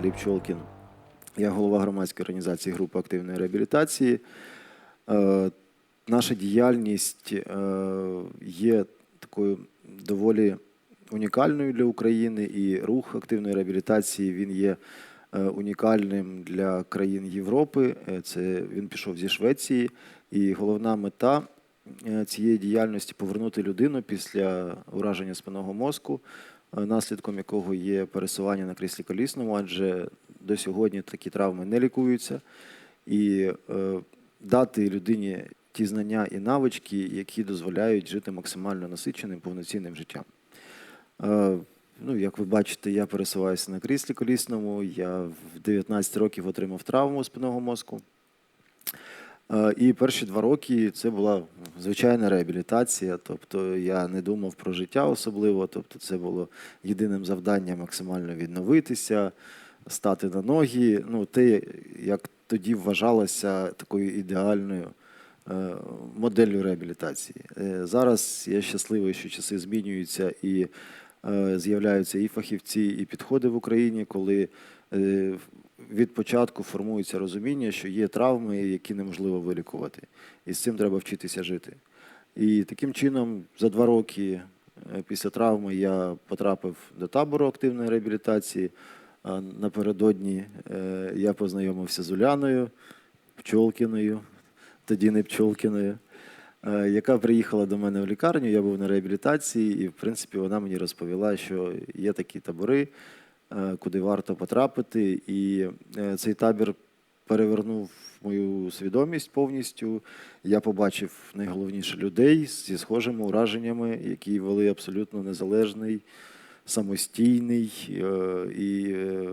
Віталій Пчолкін. Я голова громадської організації групи активної реабілітації. Е, Наша діяльність е, є такою доволі унікальною для України, і рух активної реабілітації він є е, унікальним для країн Європи. Це він пішов зі Швеції, і головна мета цієї діяльності повернути людину після ураження спинного мозку, наслідком якого є пересування на кріслі колісному, адже до сьогодні такі травми не лікуються, і е, дати людині ті знання і навички, які дозволяють жити максимально насиченим повноцінним життям. Е, Ну, як ви бачите, я пересуваюся на кріслі колісному. Я в 19 років отримав травму спинного мозку. Е, І перші два роки це була звичайна реабілітація. Тобто я не думав про життя особливо. Тобто, це було єдиним завданням максимально відновитися, стати на ноги. Ну, те, як тоді вважалося такою ідеальною е, моделлю реабілітації. Е, Зараз я щасливий, що часи змінюються і з'являються і фахівці, і підходи в Україні, коли від початку формується розуміння, що є травми, які неможливо вилікувати, і з цим треба вчитися жити. І таким чином, за два роки е, після травми я потрапив до табору активної реабілітації. Напередодні е, я познайомився з Уляною Пчолкіною, тоді не Пчолкіною, е, яка приїхала до мене в лікарню. Я був на реабілітації, і в принципі вона мені розповіла, що є такі табори, куди варто потрапити. І е, цей табір перевернув мою свідомість повністю. Я побачив найголовніше людей зі схожими ураженнями, які вели абсолютно незалежний, самостійний е, і е,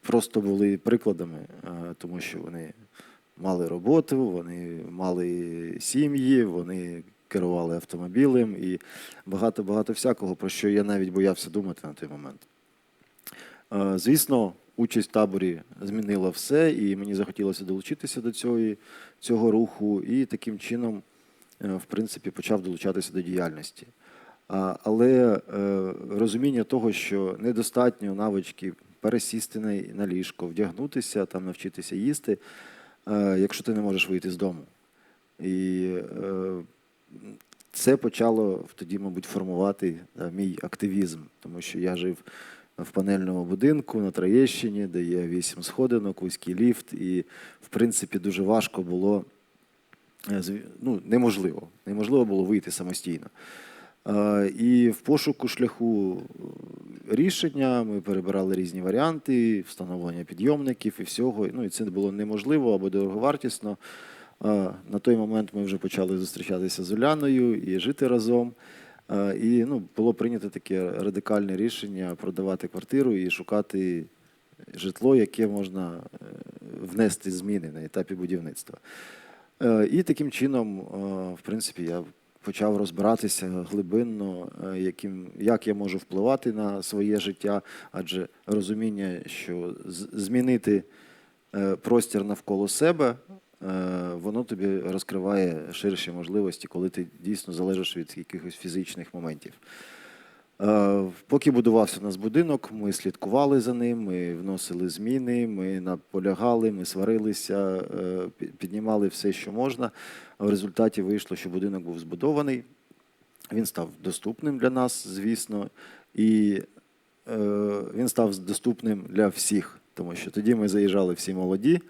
просто були прикладами, е, тому що вони мали роботу, вони мали сім'ї, вони керували автомобілем і багато-багато всякого, про що я навіть боявся думати на той момент. Звісно, участь в таборі змінила все, і мені захотілося долучитися до цього, цього руху, і таким чином, е, в принципі, почав долучатися до діяльності. Але е, розуміння того, що недостатньо навички пересісти на, ліжко, вдягнутися, там, навчитися їсти, е, якщо ти не можеш вийти з дому. І це почало тоді, мабуть, формувати мій активізм, тому що я жив в панельному будинку на Троєщині, де є вісім сходинок, вузький ліфт, і, в принципі, дуже важко було, е, ну, неможливо, неможливо було вийти самостійно. Е, І в пошуку шляху е, рішення ми перебирали різні варіанти, встановлення підйомників і всього. Ну і це було неможливо або дороговартісно. На той момент ми вже почали зустрічатися з Уляною і жити разом. Е, І ну, було прийнято таке радикальне рішення продавати квартиру і шукати житло, яке можна е, внести зміни на етапі будівництва. Е, І таким чином, в принципі, я почав розбиратися глибинно, яким, як я можу впливати на своє життя, адже розуміння, що змінити простір навколо себе, воно тобі розкриває ширші можливості, коли ти дійсно залежиш від якихось фізичних моментів. Е, Поки будувався у нас будинок, ми слідкували за ним, ми вносили зміни, ми наполягали, ми сварилися, е, піднімали все, що можна. В результаті вийшло, що будинок був збудований. Він став доступним для нас, звісно, і е, він став доступним для всіх, тому що тоді ми заїжджали всі молоді,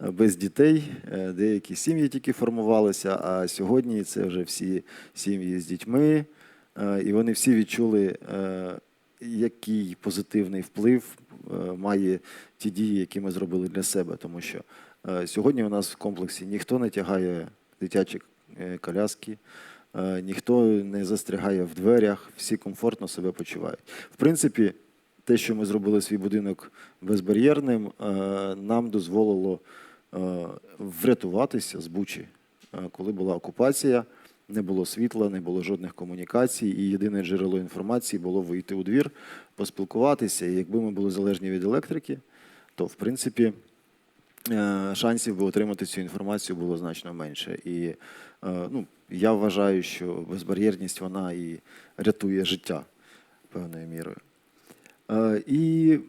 без дітей, е, деякі сім'ї тільки формувалися, а сьогодні це вже всі сім'ї з дітьми, е, і вони всі відчули, е, який позитивний вплив має ті дії, які ми зробили для себе. Тому що сьогодні у нас в комплексі ніхто не тягає дитячі коляски, ніхто не застрягає в дверях, всі комфортно себе почувають. В принципі, те, що ми зробили свій будинок безбар'єрним, нам дозволило врятуватися з Бучі, Е, коли була окупація. Не було світла, не було жодних комунікацій, і єдине джерело інформації було вийти у двір, поспілкуватися. І якби ми були залежні від електрики, то в принципі е, шансів би отримати цю інформацію було значно менше. І е, ну, я вважаю, що безбар'єрність вона і рятує життя певною мірою. Е, І Е,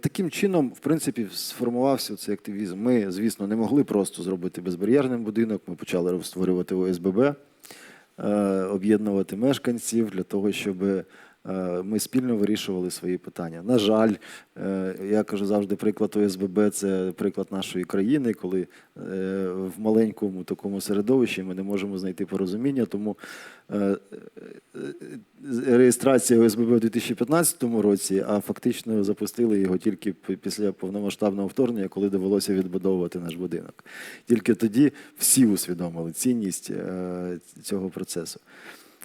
Таким чином, в принципі, сформувався цей активізм. Ми, звісно, не могли просто зробити безбар'єрним будинок. Ми почали створювати ОСББ, е, об'єднувати мешканців для того, щоб е, ми спільно вирішували свої питання. На жаль, е, я кажу завжди, приклад ОСББ це приклад нашої країни, коли е, в маленькому такому середовищі ми не можемо знайти порозуміння. Тому е, реєстрація ОСББ у 2015 році, а фактично запустили його тільки після повномасштабного вторгнення, коли довелося відбудовувати наш будинок. Тільки тоді всі усвідомили цінність е, цього процесу.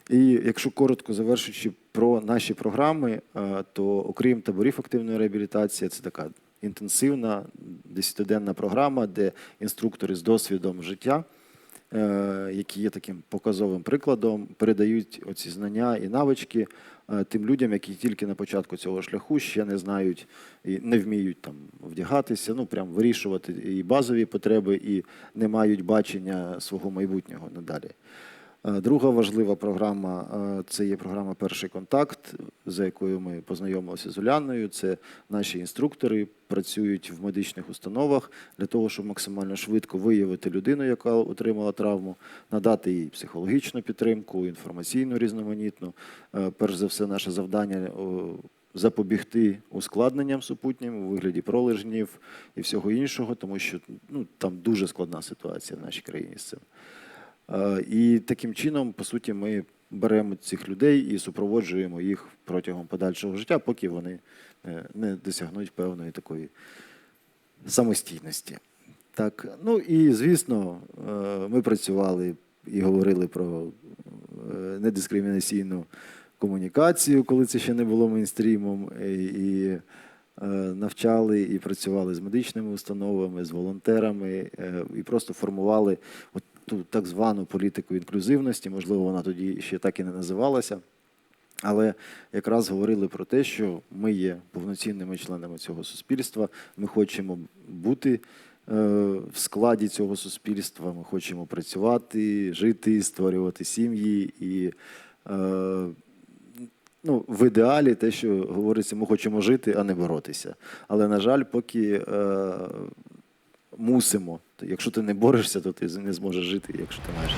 І якщо коротко завершуючи про наші програми, е, то окрім таборів активної реабілітації, це така інтенсивна десятиденна програма, де інструктори з досвідом життя е, які є таким показовим прикладом, передають оці знання і навички е, тим людям, які тільки на початку цього шляху ще не знають і не вміють там вдягатися, ну прям вирішувати і базові потреби, і не мають бачення свого майбутнього надалі. Е, Друга важлива програма е, це є програма Перший контакт, за якою ми познайомилися з Уляною. Це наші інструктори працюють в медичних установах для того, щоб максимально швидко виявити людину, яка отримала травму, надати їй психологічну підтримку, інформаційну різноманітну. Е, Перш за все, наше завдання запобігти ускладненням супутнім у вигляді пролежнів і всього іншого, тому що ну, там дуже складна ситуація в нашій країні з цим. Е, І таким чином, по суті, ми беремо цих людей і супроводжуємо їх протягом подальшого життя, поки вони е, не досягнуть певної такої самостійності. Так, ну і звісно, е, ми працювали і говорили про недискримінаційну комунікацію, коли це ще не було мейнстрімом, і, навчали і працювали з медичними установами, з волонтерами, і просто формували от ту так звану політику інклюзивності. Можливо, вона тоді ще так і не називалася. Але якраз говорили про те, що ми є повноцінними членами цього суспільства. Ми хочемо бути е, в складі цього суспільства. Ми хочемо працювати, жити, створювати сім'ї і. Е, Ну, в ідеалі те, що говориться, ми хочемо жити, а не боротися. Але, на жаль, поки е, мусимо. Якщо ти не борешся, то ти не зможеш жити, якщо ти маєш.